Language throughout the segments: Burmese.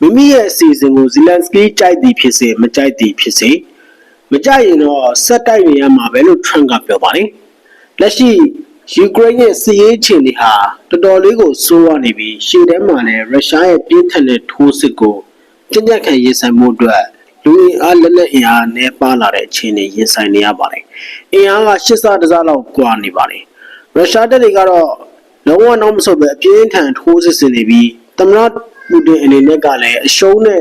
မိမိရဲ့အစီအစဉ်ကိုဇီလန်စကီကြိုက်သည်ဖြစ်စေမကြိုက်သည်ဖြစ်စေမကြိုက်ရင်တော့ဆက်တိုက်နေရမှာပဲလို့ Trump ကပြောပါတယ်လက်ရှိယူကရိန်းရဲ့စစ်ရေးအခြေအနေဟာတော်တော်လေးကိုဆိုးရွားနေပြီးရှေ့တန်းမှာလည်းရုရှားရဲ့ပြင်းထန်တဲ့ထိုးစစ်ကိုကြင်ကြက်ခံရင်ဆိုင်မှုအတွက်လူအင်အားလက်နက်အင်အားနှဲပါလာတဲ့အခြေအနေရင်ဆိုင်နေရပါတယ်အင်အားကရှစ်ဆတစားလောက်ကွာနေပါတယ်ရုရှားတပ်တွေကတော့လုံးဝတော့မဆုတ်ပဲအပြင်းထန်ထိုးစစ်ဆင်နေပြီးသမ္မတ ပူတင်အနေနဲ့ကလည်းအရှုံးနဲ့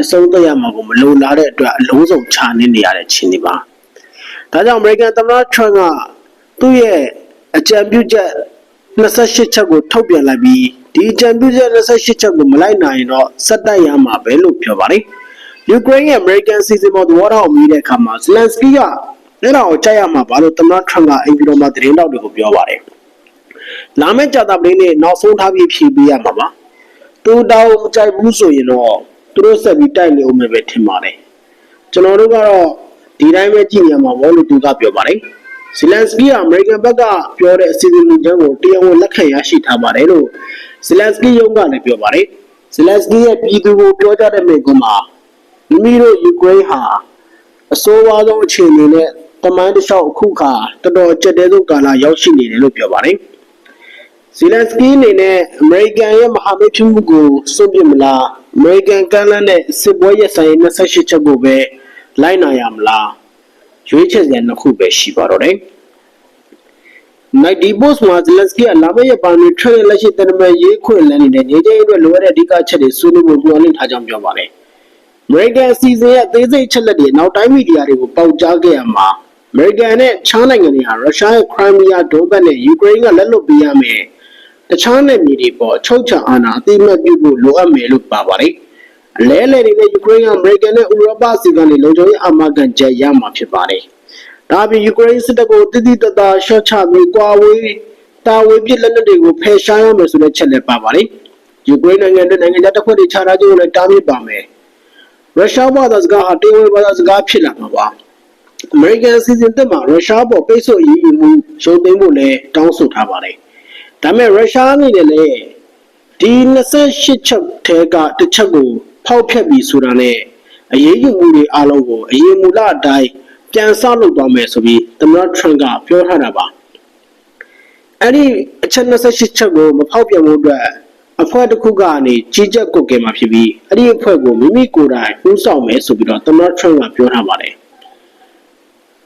အဆုံးသတ်ရမှာကိုမလိုလားတဲ့အတွက်အလုံးစုံခြာနေနေရတဲ့အခြေအနေပါဒါကြောင့်အမေရိကန်သမ္မတထရန့်ကသူ့ရဲ့အကြံပြုချက်28ချက်ကိုထုတ်ပြန်လိုက်ပြီးဒီအကြံပြုချက်28ချက်ကိုမလိုက်နိုင်ရင်တော့စက်တိုက်ရမှာပဲလို့ပြောပါတယ်ယူကရိန်းရဲ့အမေရိကန်စီစဉ်ပေါ်သဘောထားကိုမြည်တဲ့အခါမှာဇလန်စကီကလက်တော်ကိုကြိုက်ရမှာဘာလို့သမ္မတထရန့်ကအင်ဂျီလိုမှာသတင်းတောက်တွေကိုပြောပါတယ်လာမယ့်ကြာသပတေးနေ့နောက်ဆုံးထားပြီးဖြေပေးရမှာပါ သူတောင်းမကြိုက်ဘူးဆိုရင်တော့သူတို့ဆက်ပြီးတိုက်နေဦးမယ်ပဲထင်ပါတယ်ကျွန်တော်တို့ကတော့ဒီတိုင်းပဲကြည့်နေရမှာဘောလို့သူကပြောပါတယ်ဇီလန်စကီကအမေရိကန်ဘက်ကပြောတဲ့အစီအစဉ်ချမ်းကိုတရားဝင်လက်ခံရရှိထားပါတယ်လို့ဇီလန်စကီရုံးကလည်းပြောပါတယ်ဇီလန်စကီရဲ့ပြည်သူကိုပြောကြတဲ့မိန့်ခွန်းမှာမိမိတို့ယူကရိန်းဟာအဆိုးဝါးဆုံးအခြေအနေနဲ့တမိုင်းတစ်လျှောက်အခုခါတော်တော်ကြက်တဲဆုံးကာလရောက်ရှိနေတယ်လို့ပြောပါတယ် ဇီလန်စကီအနေနဲ့အမေရိကန်ရဲ့မဟာမိတ်ဖြစ်မှုကိုစွန့်ပစ်မလားအမေရိကန်ကမ်းလှမ်းတဲ့စစ်ပွဲရဲ့ဆိုင်28ချက်ကိုပဲလိုက်နာရမလားရွေးချယ်စရာနှစ်ခုပဲရှိပါတော့တယ်။နိုင်ဒီဘော့စ်မှာဇလန်စကီကလာမယ့်ရက်ပိုင်းတွင်ထရလက်ရှိတနမရေးခွင့်လန်းနေတဲ့နေကျင်းအတွက်လိုအပ်တဲ့အဓိကအချက်တွေဆွေးနွေးဖို့မျှော်လင့်ထားကြောင်းပြောပါတယ်။ American အစီအစဉ်ရဲ့အသေးစိတ်ချက်လက်တွေနောက်တိုင်းမီဒီယာတွေကိုပေါက်ကြားခဲ့ရမှာ American နဲ့ချားနိုင်ငံတွေဟာရုရှားရဲ့ Crimea ဒုံးဘက်နဲ့ယူကရိန်းကလက်လွတ်ပေးရမယ်။ တခြားနယ်မြေတွေပေါ်ချုပ်ချအာဏာအသိအမှတ်ပြုဖို့လိုအပ်မယ်လို့ပါပါတယ်။အလဲလဲနေတဲ့ယူကရိန်းကအမေရိကန်နဲ့ဥရောပစီကနေလုံခြုံရေးအာမခံချက်ရမှာဖြစ်ပါတယ်။ဒါပြင်ယူကရိန်းစစ်တပ်ကိုတည်တည်တသာရှော့ချပြီးကွာဝေးတာဝေးပြစ်လက်နက်တွေကိုဖယ်ရှားရမယ်ဆိုတဲ့ချက်လည်းပါပါတယ်။ယူကရိန်းနိုင်ငံအတွက်နိုင်ငံခြားတပ်ဖွဲ့တွေခြားထားခြင်းကိုလည်းတားမြစ်ပါမယ်။ရုရှားဘာသာစကားဟာတေဝေဘာသာစကားဖြစ်လာမှာပါ။ American အစီအစဉ်တက်မှာရုရှားပေါ်ပိတ်ဆို့အရေးယူမှုရုပ်သိမ်းဖို့လည်းတောင်းဆိုထားပါတယ်။ ဒါပေမဲ့ရုရှားအနေနဲ့လည်းဒီ28ချက်ထဲကတစ်ချက်ကိုဖောက်ဖျက်ပြီးဆိုတာနဲ့အရေးယူမှုတွေအလုံးကိုအရေးမူလအတိုင်းပြန်ဆောက်လုပ်သွားမယ်ဆိုပြီးသမ္မတထရန့်ကပြောထားတာပါအဲ့ဒီအချက်28ချက်ကိုမဖောက်ပြန်မှုအတွက်အဖွဲ့တစ်ခုကနေကြီးကြပ်ကုတ်ကဲမှာဖြစ်ပြီးအဲ့ဒီအဖွဲ့ကိုမိမိကိုယ်တိုင်ဦးဆောင်မယ်ဆိုပြီးတော့သမ္မတထရန့်ကပြောထားပါတယ်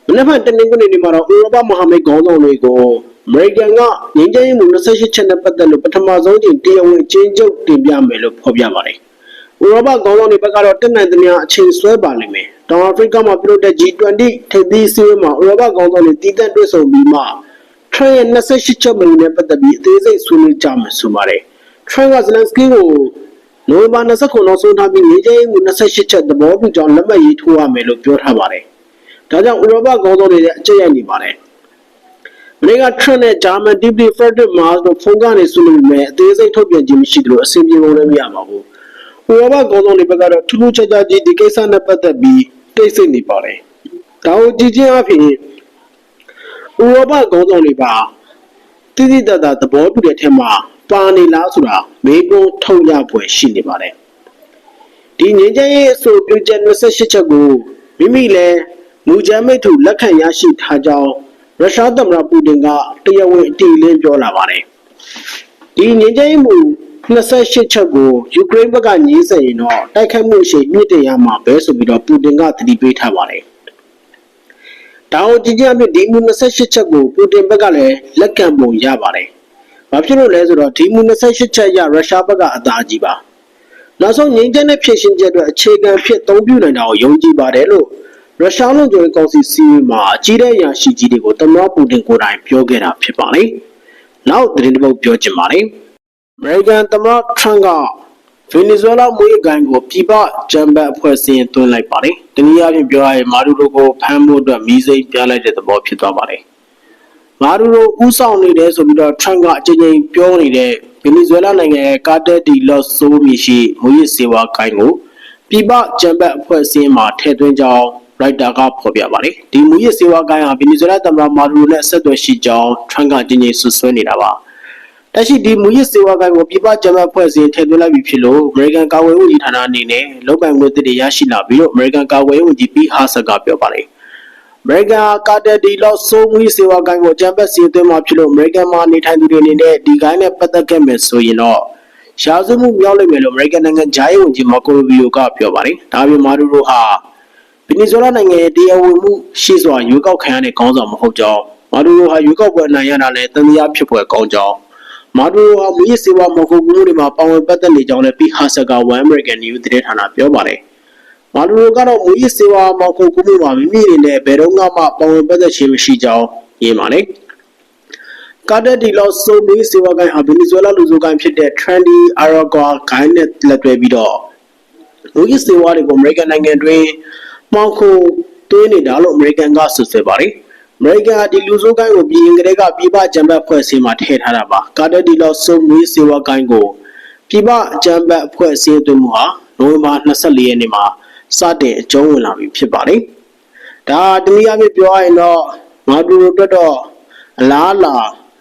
မနေ့ကတနင်္ဂနွေနေ့မှာတော့ဥရောပမဟာမိတ်ခေါင်းဆောင်တွေကိုအ မေရိကန်ကငင်းကျင်းမှု28ချက်နဲ့ပတ်သက်လို့ပထမဆုံးချိန်တရားဝင်ချင်းချုပ်တင်ပြမယ်လို့ဖော်ပြပါတယ်။ဥရောပခေါင်းဆောင်တွေဘက်ကတော့တက်နိုင်သမျှအချိန်ဆွဲပါလိမ့်မယ်။တောင်အာဖရိကမှာပြုလုပ်တဲ့ G20 ထိပ်သီးစည်းဝေးမှာဥရောပခေါင်းဆောင်တွေတည်တံ့တွေ့ဆုံပြီးမှထရန့်ရဲ့28ချက်မူနဲ့ပတ်သက်ပြီးအသေးစိတ်ဆွေးနွေးကြမယ်ဆိုပါတယ်။ထရန့်ကဇလန်စကီကိုနိုဝင်ဘာ29နောက်ဆုံးထားပြီးငင်းကျင်းမှု28ချက်သဘောတူကြောင်းလက်မှတ်ရေးထိုးရမယ်လို့ပြောထားပါတယ်။ဒါကြောင့်ဥရောပခေါင်းဆောင်တွေလည်းအကြက်ရိုက်နေပါတယ်။ မနေ့ကထရန့်နဲ့ဂျာမန်ဒီပလီဖရက်ဒရစ်မားတို့ဖုန်းကနေဆွေးနွေးမယ်အသေးစိတ်ထုတ်ပြန်ခြင်းမရှိသလိုအစီအပြေပုံလည်းမရပါဘူး။ဥရောပကောင်ဆောင်တွေဘက်ကတော့ထူးထူးခြားခြားကြီးဒီကိစ္စနဲ့ပတ်သက်ပြီးတိတ်ဆိတ်နေပါတယ်။ဒါကိုကြည့်ချင်းအဖြစ်ဥရောပကောင်ဆောင်တွေပါတိတိတတ်တာသဘောတူတဲ့ထက်မှာပါနေလားဆိုတာမေးခွန်းထုတ်ရပွဲရှိနေပါတယ်။ဒီငင်းချမ်းရေးအဆိုပြုချက်28ချက်ကိုမိမိလည်းမူကြမ်းမိတ်ထုလက်ခံရရှိထားကြောင်း ရုရှားသမ္မတပူတင်ကတရားဝင်အတည်လင်းပြောလာပါတယ်။ဒီငြိမ်းချမ်းရေးမှု28ချက်ကိုယူကရိန်းဘက်ကညှင်းဆန်ရင်တော့တိုက်ခိုက်မှုရှိမြင့်တင်ရမှာပဲဆိုပြီးတော့ပူတင်ကတတိပေးထားပါတယ်။ဒါအောင်ကြည့်ကြအဖြစ်ဒီမှု28ချက်ကိုပူတင်ဘက်ကလည်းလက်ခံပုံရပါတယ်။ဘာဖြစ်လို့လဲဆိုတော့ဒီမှု28ချက်ရရုရှားဘက်ကအသာကြီးပါ။နောက်ဆုံးငြိမ်းချမ်းတဲ့ဖြစ်ရှင်ချက်အတွက်အခြေခံဖြစ်သုံးပြုနိုင်တာကိုယုံကြည်ပါတယ်လို့ ရုရှားလုံခြုံရေးကောင်စီစီးမှာအကြီးတဲ့အရာရှိကြီးတွေကိုသမ္မတပူတင်ကိုယ်တိုင်ပြောခဲ့တာဖြစ်ပါလေ။နောက်သတင်းတစ်ပုဒ်ပြောချင်ပါလေ။အမေရိကန်သမ္မတထရန့်ကဗင်နီဇွဲလားမွေးဂိုင်းကိုပြည်ပဂျမ်ဘတ်အဖွဲ့အစည်းသွင်းလိုက်ပါတယ်။တနည်းအားဖြင့်ပြောရရင်မာဒူရိုကိုဖမ်းဖို့အတွက်မီးစိမ်းပြလိုက်တဲ့သဘောဖြစ်သွားပါတယ်။မာဒူရိုဥဆောင်နေတယ်ဆိုပြီးတော့ထရန့်ကအကြိမ်ကြိမ်ပြောနေတဲ့ဗင်နီဇွဲလားနိုင်ငံရဲ့ကာတာဒီလော့ဆိုမီရှိမွေးစေဝါဂိုင်းကိုပြည်ပဂျမ်ဘတ်အဖွဲ့အစည်းမှာထည့်သွင်းကြောင်း ရိုက်တာကဖော်ပြပါတယ်ဒီမူရစ်စေဝါကိုင်းဟာဗီနီဇွဲလားသမ္မတမာဒူရိုနဲ့ဆက်သွယ်ရှိကြောင်းထရန့်ကတင်းကျပ်ဆွဆွဲနေတာပါတရှိဒီမူရစ်စေဝါကိုပြပကျမ်းတ်ဖွဲ့စည်းထည့်သွင်းလိုက်ပြီဖြစ်လို့ American ကာကွယ်ရေးဝန်ကြီးဌာနအနေနဲ့လုံပိုင်ခွင့်တွေရရှိလာပြီးတော့ American ကာကွယ်ရေးဝန်ကြီးပီဟာဆတ်ကပြောပါတယ်။ American ကာတက်ဒီလောက်ဆိုမူရစ်စေဝါကိုကျမ်းပတ်စီသွင်းမှာဖြစ်လို့ American မှာနေထိုင်သူတွေအနေနဲ့ဒီကိုင်းနဲ့ပတ်သက်ခဲ့မယ်ဆိုရင်တော့ရှားစုမှုမြောက်လိမ့်မယ်လို့ American နိုင်ငံဂျာရေးဝန်ကြီးမာကိုရူဘီယိုကပြောပါတယ်။ဒါပြင်မာဒူရိုဟာ ဗီနီဇွဲလားနိုင်ငံရဲ့တရားဝင်မှုရှိစွာရွေးကောက်ခံရတဲ့ခေါင်းဆောင်မဟုတ်ကြောင်းမာဒူရိုဟာရွေးကောက်ပွဲအနိုင်ရတာလည်းတန်တရားဖြစ်ပွဲကောင်းကြောင်းမာဒူရိုဟာမူရစ်စေဝါမဟုတ်ဘူးမှုတွေမှာပါဝင်ပတ်သက်နေကြောင်းလည်းပီဟာဆာက One American News သတင်းဌာနပြောပါတယ်။မာဒူရိုကတော့မူရစ်စေဝါမဟုတ်ဘူးမှုမှာမိမိအနေနဲ့ဘယ်တော့မှပါဝင်ပတ်သက်ခြင်းမရှိကြောင်းရေးပါတယ်။ကာတက်ဒီလော့ဆိုမီစေဝါကိုင်ဟာဗီနီဇွဲလားလူစုကိုင်ဖြစ်တဲ့ Trendy Aragua ဂိုင်းနဲ့လက်တွဲပြီးတော့လူကြီးစေဝါတွေကိုအမေရိကန်နိုင်ငံတွင် မှောင်ခိုသွင်းနေတာလို့အမေရိကန်ကဆွဆွဲပါတယ်။အမေရိကန်ကဒီလူစုကိုင်းကိုပြည်ရင်ကလေးကပြည်ပကြံဘတ်ဖွဲ့စည်းမှာထည့်ထားတာပါ။ကာတက်ဒီလော့ဆိုမီစေဝါကိုင်းကိုပြည်ပကြံဘတ်ဖွဲ့စည်းသွင်းမှုဟာနိုဝင်ဘာ24ရက်နေ့မှာစတင်အကျုံးဝင်လာပြီဖြစ်ပါတယ်။ဒါတနည်းအားဖြင့်ပြောရရင်တော့မာဒူရိုအတွက်တော့အလားအလာ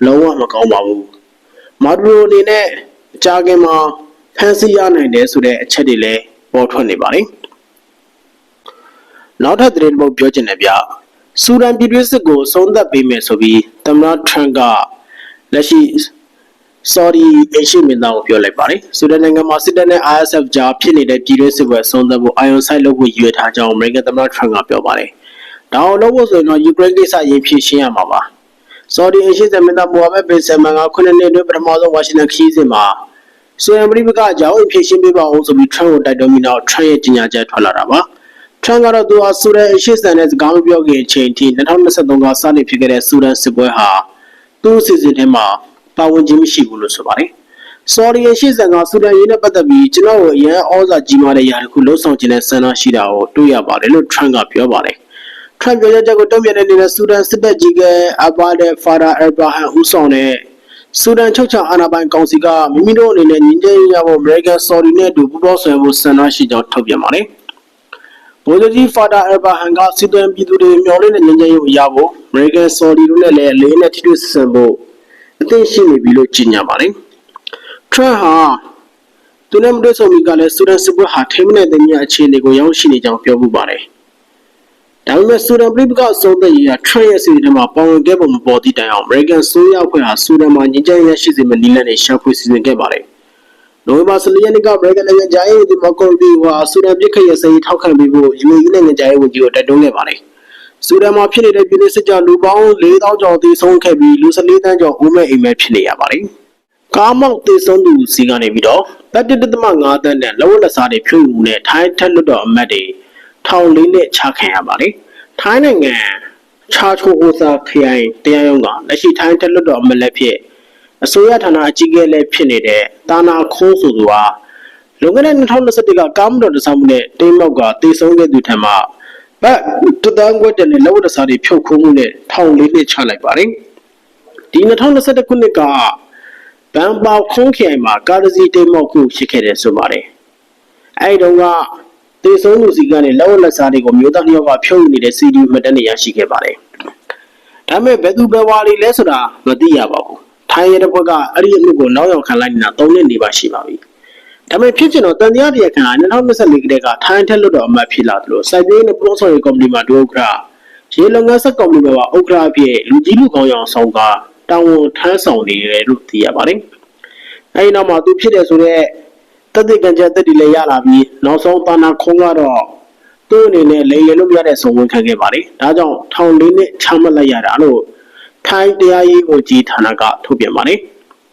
လုံးဝမကောင်းပါဘူးမာဒူရိုအနေနဲ့အကြခင်မှာဖန်ဆီးရနိုင်တယ်ဆိုတဲ့အချက်တွေလည်းပေါ်ထွက်နေပါတယ် နောက်ထပ်သတင်းတစ်ပုဒ်ပြောချင်တယ်ဗျဆူဒန်ပြည်တွင်းစစ်ကိုအဆုံးသတ်ပေးမယ်ဆိုပြီးသမ္မတထရန့်ကလက်ရှိဆော်ဒီအရှိမင်းသားကိုပြောလိုက်ပါတယ်ဆူဒန်နိုင်ငံမှာစစ်တပ်နဲ့ ISF ကြားဖြစ်နေတဲ့ပြည်တွင်းစစ်ပွဲအဆုံးသတ်ဖို့အာရုံစိုက်လုပ်ဖို့ရည်ရွယ်ထားကြောင်းအမေရိကန်သမ္မတထရန့်ကပြောပါတယ်ဒါအောင်လုပ်ဖို့ဆိုရင်တော့ယူကရိန်းကိစ္စရင်ဖြေရှင်းရမှာပါဆော်ဒီအရှိသမင်းသားမိုဟာမက်ဘင်ဆယ်မန်ကခုနှစ်နှစ်အတွင်းပထမဆုံးဝါရှင်တန်ခရီးစဉ်မှာဆိုရန်ပရိပကအကြောင်းဖြေရှင်းပေးပါအောင်ဆိုပြီးထရန့်ကိုတိုက်တွန်းပြီးနောက်ထရန့်ရဲ့ကြေညာချက်ထွက်လာတာပါ ထရန့်ကတော့သူဟာဆူဒန်အရှိစံနဲ့စကားမပြောခင်အချိန်ထိ2023ကစတင်ဖြစ်ခဲ့တဲ့ဆူဒန်စစ်ပွဲဟာသူ့အစီအစဉ်ထဲမှာပါဝင်ခြင်းမရှိဘူးလို့ဆိုပါတယ်ဆော်ဒီရဲ့ရှေ့ဆန်ကဆူဒန်ရေးနဲ့ပတ်သက်ပြီးကျွန်တော်ကိုအရန်ဩဇာကြီးမားတဲ့ຢာတစ်ခုလှုပ်ဆောင်ခြင်းနဲ့ဆန္ဒရှိတာကိုတွေ့ရပါတယ်လို့ထရန့်ကပြောပါတယ်။ထရန့်ပြောကြားချက်ကိုတုံ့ပြန်တဲ့အနေနဲ့ဆူဒန်စစ်တပ်ကြီးကအဘာဒယ်ဖာဒါအယ်ဘရာဟန်ဦးဆောင်တဲ့ဆူဒန်ချုပ်ချအာဏာပိုင်ကောင်စီကမိမိတို့အနေနဲ့ညီညွတ်ရဖို့အမေရိကန်ဆော်ဒီနဲ့အတူပူးပေါင်းဆောင်ရွက်ဖို့ဆန္ဒရှိကြောင်းထုတ်ပြန်ပါတယ်။ ဗိုလ်ချုပ်ကြီးဖာဒါအယ်ဘရာဟန်ကစီဒန်ပြည်သူတွေမျှော်လင့်တဲ့ညီညွတ်ရေးကိုရဖို့အမေရိကန်ဆော်ဒီတို့နဲ့လည်းအလေးနဲ့ထိတွေ့ဆက်ဆံဖို့အသင့်ရှိနေပြီလို့ကြေညာပါတယ်။ Trump ဟာသူနဲ့မတွေ့ဆုံမီကလည်းဆူဒန်စစ်ပွဲဟာထိမ့်တဲ့တဲ့မြအခြေအနေကိုရောက်ရှိနေကြောင်းပြောမှုပါတယ်။ဒါပေမဲ့ဆူဒန်ပြည်ပကအဆုံးသက်ရေးက Trump ရဲ့စီစဉ်ထဲမှာပါဝင်ခဲ့ပုံမပေါ်သည့်တိုင်အောင် American ဆိုးရအဖွဲ့ဟာဆူဒန်မှာညှဉ်းချမ်းရရှိစေမယ့်နည်းလမ်းတွေရှာဖွေစီစဉ်ခဲ့ပါတယ်။ နိုဝင်ဘာ14ရက်နေ့က American နိုင်ငံသားရေးဒီမိုကရေစီဟာဆူဒန်ပြည်ခရဲ့စရေးထောက်ခံပေးဖို့ UAE နိုင်ငံသားရေးဝန်ကြီးကိုတိုက်တွန်းခဲ့ပါတယ်။ဆူဒန်မှာဖြစ်နေတဲ့ပြည်내စစ်ကြောလူပေါင်း4000ကျော်သေဆုံးခဲ့ပြီးလူ14တန်းကျော်အိုးမဲ့အိမ်မဲ့ဖြစ်နေရပါတယ်။ကားမောက်သေဆုံးသူစီကနေပြီးတော့တပ်တစ်တမ5တန်းနဲ့လောလက်စားတွေဖြုတ်ယူနဲ့ထိုင်းထက်လွတ်တော်အမတ်တွေထောင်လေးနဲ့ချခံရပါတယ်။ထိုင်းနိုင်ငံချာချိုအိုဆာခရိုင်တရားရုံးကလက်ရှိထိုင်းထက်လွတ်တော်အမတ်လည်းဖြစ် အစိုးရဌာနအကြီးအကဲလည်းဖြစ်နေတဲ့တာနာခိုးဆိုသူဟာလွန်ခဲ့တဲ့2021ကကားမတော်တဆမှုနဲ့တိမ်မောက်ကတေဆုံးခဲ့သူထံမှဘတ်တသန်းခွဲတန်နဲ့လောလက်စားတွေဖြုတ်ခိုးမှုနဲ့ထောင်လေးနှစ်ချလိုက်ပါတယ်။ဒီ2021ခုနှစ်ကဘန်ပေါခုံးခိုင်မှာကားစီတိမ်မောက်ခုဖြစ်ခဲ့တယ်ဆိုပါတယ်။အဲဒီတော့ကတေဆုံးသူစီကနေလက်ဝက်လက်စားတွေကိုမျိုးသားနှစ်ယောက်ကဖြုတ်နေတဲ့ CD မှတ်တမ်းတွေရရှိခဲ့ပါတယ်။ဒါပေမဲ့ဘယ်သူဘယ်ဝါတွေလဲဆိုတာမသိရပါဘူး။ ထိုင်းရဲတပ်ဖွဲ့ကအဲ့ဒီအမှုကိုနောက်ရောက်ခံလိုက်နေတာ၃နှစ်နေပါရှိပါပြီ။ဒါပေမဲ့ဖြစ်ချင်တော့တန်တရားတရားခံ2024ကတည်းကထိုင်းထက်လွတ်တော်အမှတ်ဖြစ်လာသလိုစိုက်ပျိုးနဲ့ပရိုဆော်ရီကော်မတီမှာဒုဥက္ကဋ္ဌရေလုံငန်းဆက်ကော်မတီမှာဥက္ကဋ္ဌအဖြစ်လူကြီးလူကောင်းရောင်ဆောင်ကတာဝန်ထမ်းဆောင်နေတယ်လို့သိရပါတယ်။အဲဒီနောက်မှာသူဖြစ်တယ်ဆိုတော့တက်တဲ့ကံကြက်တက်တီလည်းရလာပြီးနောက်ဆုံးတာနာခုံးကတော့သူ့အနေနဲ့လေရလို့မရတဲ့ဆုံးဝန်ခံခဲ့ပါတယ်။ဒါကြောင့်ထောင်လေးနှစ်ချမှတ်လိုက်ရတာလို့ ထိုင်းတရားရေးကိုကြီးဌာနကထုတ်ပြန်ပါတယ်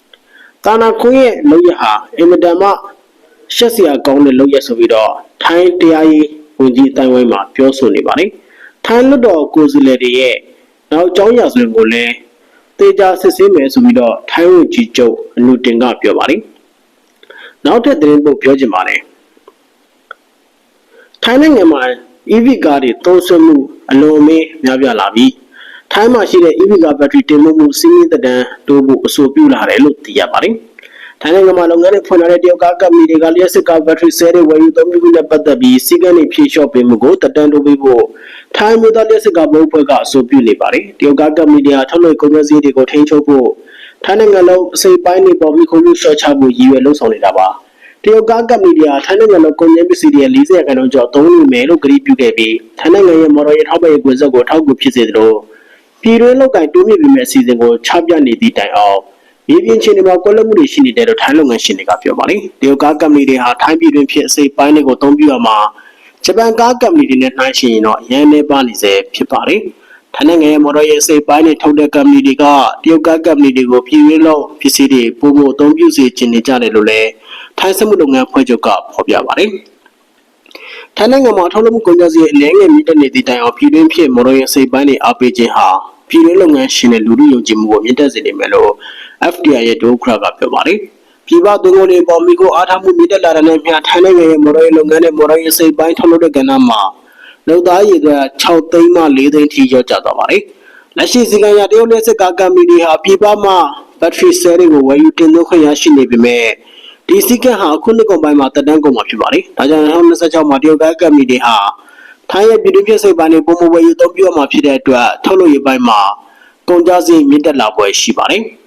။တာနာခုံးရဲ့လုပ်ရဟာအင်မတန်မှရှက်စရာကောင်းတဲ့လုပ်ရဆိုပြီးတော့ထိုင်းတရားရေးဝန်ကြီးအတိုင်းဝိုင်းမှာပြောဆိုနေပါတယ်။ထိုင်းလွတ်တော်ကိုယ်စားလှယ်တွေရဲ့နောက်ကျောင်းရဆိုရင်ကိုလည်းတေချာစစ်ဆေးမယ်ဆိုပြီးတော့ထိုင်းဝန်ကြီးချုပ်အနုတင်ကပြောပါတယ်။နောက်ထပ်သတင်းပုတ်ပြောချင်ပါတယ်။ထိုင်းနိုင်ငံမှာ EV ကားတွေသုံးစွဲမှုအလွန်အမင်းများပြားလာပြီး ထိုင်းမှာရှိတဲ့ EV ကားဘက်ထရီတင်မှုမှုစီးရင်တံတိုးဖို့အဆိုပြုလာတယ်လို့သိရပါတယ်။ထိုင်းနိုင်ငံမှာလုပ်ငန်းတွေဖွင့်လာတဲ့တရုတ်ကားကမ္ပဏီတွေကလျှက်စစ်ကားဘက်ထရီဆဲတွေဝယ်ယူသုံးပြုမှုနဲ့ပတ်သက်ပြီးစီးကမ်းတွေဖြည့်လျှော့ပေးမှုကိုတတန်းတိုးပေးဖို့ထိုင်းမျိုးသားလျှက်စစ်ကားဘုတ်ဖွဲ့ကအဆိုပြုနေပါတယ်။တရုတ်ကားကမ္ပဏီတွေကထုတ်လုပ်ကုန်ကျစရိတ်တွေကိုထိန်းချုပ်ဖို့ထိုင်းနိုင်ငံလုံးအစိပ်ပိုင်းတွေပေါ်ပြီးခုံမှုရှော့ချဖို့ရည်ရွယ်လှုံ့ဆော်နေတာပါတရုတ်ကားကမ္ပဏီတွေကထိုင်းနိုင်ငံလုံးကုန်ကျပစ္စည်းတွေ40ရာခိုင်နှုန်းကျော်သုံးနေမယ်လို့ကြေညာပြုခဲ့ပြီးထိုင်းနိုင်ငံရဲ့မော်တော်ယာဉ်ထောက်ပံ့ရေးကွန်ဆက်ကိုထောက်ကူဖြစ်စေသလို ပြည်တွင်းလောက်ကင်တိုးမြင့်ပြီးမဲ့အစီအစဉ်ကိုချပြနေသည့်တိုင်အောင်မြေပြင်ချင်းတွေမှာကွက်လက်မှုတွေရှိနေတယ်လို့ထိုင်းလုပ်ငန်းရှင်တွေကပြောပါတယ်တရုတ်ကားကမ္ပဏီတွေဟာထိုင်းပြည်တွင်းဖြစ်အစိပ်ပိုင်းတွေကိုအသုံးပြုရမှာဂျပန်ကားကမ္ပဏီတွေနဲ့နှိုင်းယှဉ်ရင်တော့အရင်နေပါနေစေဖြစ်ပါတယ်ထိုင်းနိုင်ငံရဲ့မော်တော်ယာဉ်အစိပ်ပိုင်းတွေထုတ်တဲ့ကမ္ပဏီတွေကတရုတ်ကားကမ္ပဏီတွေကိုပြည်တွင်းလောက်ပစ္စည်းတွေပုံမှုအသုံးပြုစေချင်နေကြတယ်လို့လည်းထိုင်းစက်မှုလုပ်ငန်းဖွဲ့ချုပ်ကဖော်ပြပါတယ် ထိုင်းနိုင်ငံမှာအထောက်အမှုကုန်ကျစရိတ်အနည်းငယ်မြင့်တက်နေသည့်တိုင်အောင်ပြည်တွင်းဖြစ်မော်တော်ယာဉ်အစိပ်ပိုင်းတွေအားပေးခြင်းဟာပြည်တွင်းလုပ်ငန်းရှင်တဲ့လူမှုယုံကြည်မှုကိုမြင့်တက်စေနိုင်မယ်လို့ FDI ရဲ့ဒိုခရာကပြောပါတယ်။ပြည်ပသွင်းကုန်တွေပေါ်မီကိုအားထားမှုမြင့်တက်လာတဲ့နဲ့မျှထိုင်းနိုင်ငံရဲ့မော်တော်ယာဉ်လုပ်ငန်းနဲ့မော်တော်ယာဉ်စိတ်ပိုင်းထုတ်လုပ်တဲ့ကဏ္ဍမှာလုံသားရည်အတွက်6သိန်းမှ4သိန်းထိရော့ကျသွားပါတယ်။လက်ရှိစီကံရတရုတ်လက်စစ်ကားကမ္ပဏီတွေဟာပြည်ပမှာဘက်ထရီဆဲတွေကိုဝယ်ယူတင်သွင်းခွင့်ရရှိနေပေမဲ့ ဒီစီကံဟာအခုနှစ်ကုန်ပိုင်းမှာတက်တန်းကုန်မှာဖြစ်ပါတယ်။ဒါကြောင့်2026မှာတရုတ်ကားကမ္ပဏီတွေဟာထိုင်းရဲ့ပြည်တွင်းဖြစ်စိတ်ပိုင်းတွေပုံမဝယ်ယူအသုံးပြုရမှာဖြစ်တဲ့အတွက်ထုတ်လုပ်ရေးပိုင်းမှာကုန်ကျစရိတ်မြင့်တက်လာပွဲရှိပါတယ်။